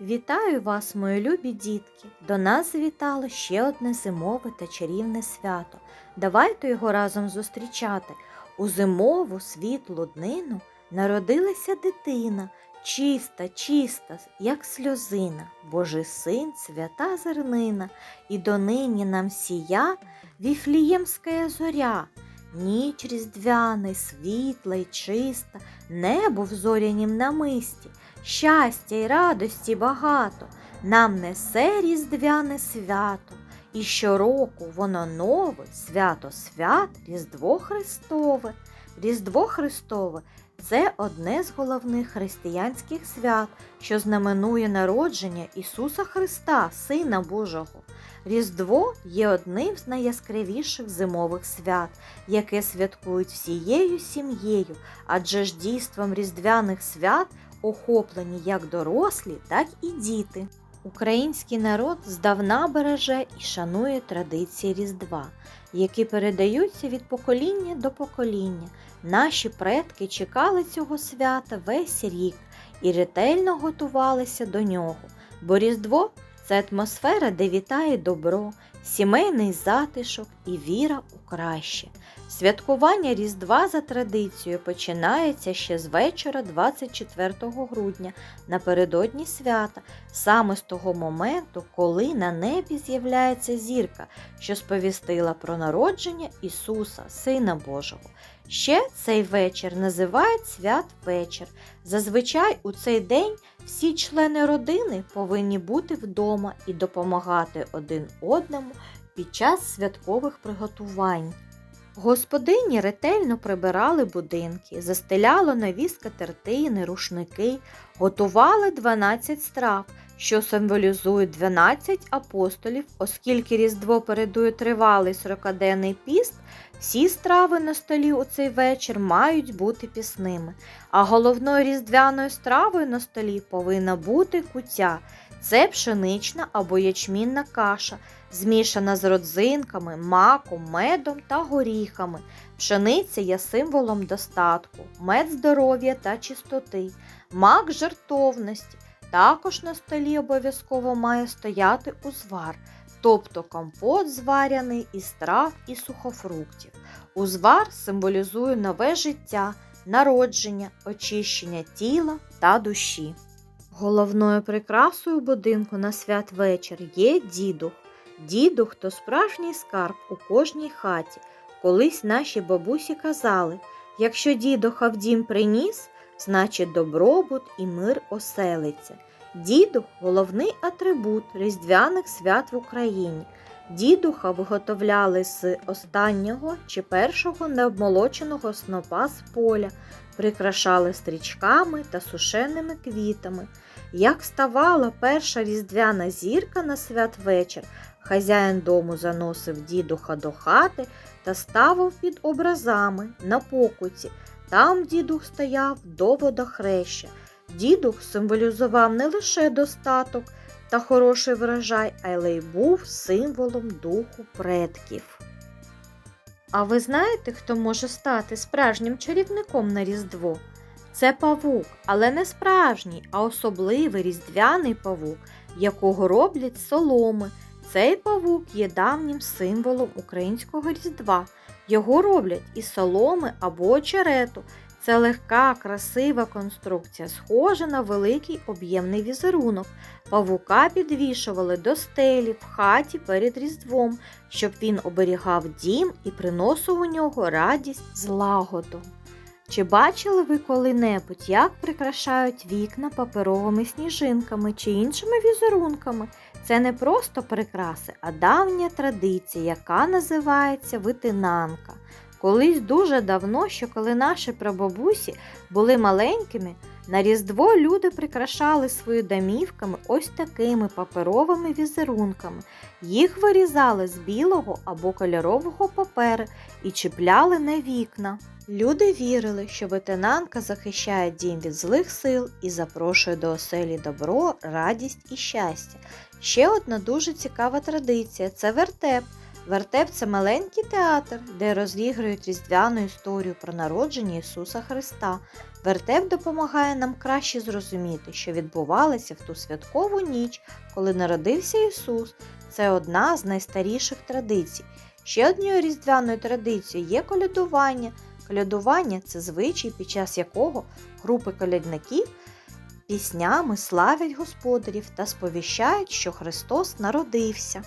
Вітаю вас, мої любі дітки! До нас завітало ще одне зимове та чарівне свято. Давайте його разом зустрічати. У зимову світлу днину народилася дитина, чиста, чиста, як сльозина, Божий син, свята зернина, і донині нам сія віфліємська зоря. Ніч різдвяний, світла й чиста, небо в зорянім намисті щастя й радості багато нам несе різдвяне свято, і щороку воно нове, свято свят, Різдво Христове. Різдво Христове це одне з головних християнських свят, що знаменує народження Ісуса Христа, Сина Божого. Різдво є одним з найяскравіших зимових свят, яке святкують всією сім'єю, адже ж дійством різдвяних свят охоплені як дорослі, так і діти. Український народ здавна береже і шанує традиції Різдва, які передаються від покоління до покоління. Наші предки чекали цього свята весь рік і ретельно готувалися до нього, бо Різдво це атмосфера, де вітає добро, сімейний затишок і віра у краще. Святкування Різдва за традицією починається ще з вечора 24 грудня напередодні свята, саме з того моменту, коли на небі з'являється зірка, що сповістила про народження Ісуса, Сина Божого. Ще цей вечір називають святвечір. Зазвичай у цей день всі члени родини повинні бути вдома і допомагати один одному під час святкових приготувань. Господині ретельно прибирали будинки, застеляли нові скатертини, рушники, готували 12 страв, що символізують 12 апостолів, оскільки Різдво передує тривалий 40-денний піст, всі страви на столі у цей вечір мають бути пісними. А головною різдвяною стравою на столі повинна бути куття. Це пшенична або ячмінна каша, змішана з родзинками, маком, медом та горіхами. Пшениця є символом достатку, мед здоров'я та чистоти, мак жертовності. Також на столі обов'язково має стояти узвар, тобто компот зваряний із трав і сухофруктів. Узвар символізує нове життя, народження, очищення тіла та душі. Головною прикрасою будинку на святвечір є дідух. Дідух то справжній скарб у кожній хаті. Колись наші бабусі казали, якщо дідуха в дім приніс, значить добробут і мир оселиться. Дідух головний атрибут різдвяних свят в Україні. Дідуха виготовляли з останнього чи першого необмолоченого снопа з поля, прикрашали стрічками та сушеними квітами. Як ставала перша різдвяна зірка на святвечір, хазяїн дому заносив дідуха до хати та ставив під образами на покуті. Там дідух стояв до водохреща. Дідух символізував не лише достаток та хороший врожай, але й був символом духу предків. А ви знаєте, хто може стати справжнім чарівником на Різдво? Це павук, але не справжній, а особливий різдвяний павук, якого роблять соломи. Цей павук є давнім символом українського різдва. Його роблять із соломи або очерету. Це легка, красива конструкція, схожа на великий об'ємний візерунок. Павука підвішували до стелі в хаті перед Різдвом, щоб він оберігав дім і приносив у нього радість злагоду. Чи бачили ви коли-небудь, як прикрашають вікна паперовими сніжинками чи іншими візерунками? Це не просто прикраси, а давня традиція, яка називається витинанка. Колись дуже давно, що коли наші прабабусі були маленькими, на Різдво люди прикрашали свої домівками ось такими паперовими візерунками. Їх вирізали з білого або кольорового паперу і чіпляли на вікна. Люди вірили, що ветенанка захищає дім від злих сил і запрошує до оселі добро, радість і щастя. Ще одна дуже цікава традиція це вертеп. Вертеп це маленький театр, де розігрують різдвяну історію про народження Ісуса Христа. Вертеп допомагає нам краще зрозуміти, що відбувалося в ту святкову ніч, коли народився Ісус. Це одна з найстаріших традицій. Ще однією різдвяною традицією є колядування. Колядування це звичай, під час якого групи колядників піснями славять господарів та сповіщають, що Христос народився.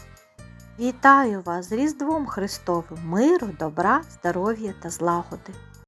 Вітаю вас з Різдвом Христовим, миру, добра, здоров'я та злагоди.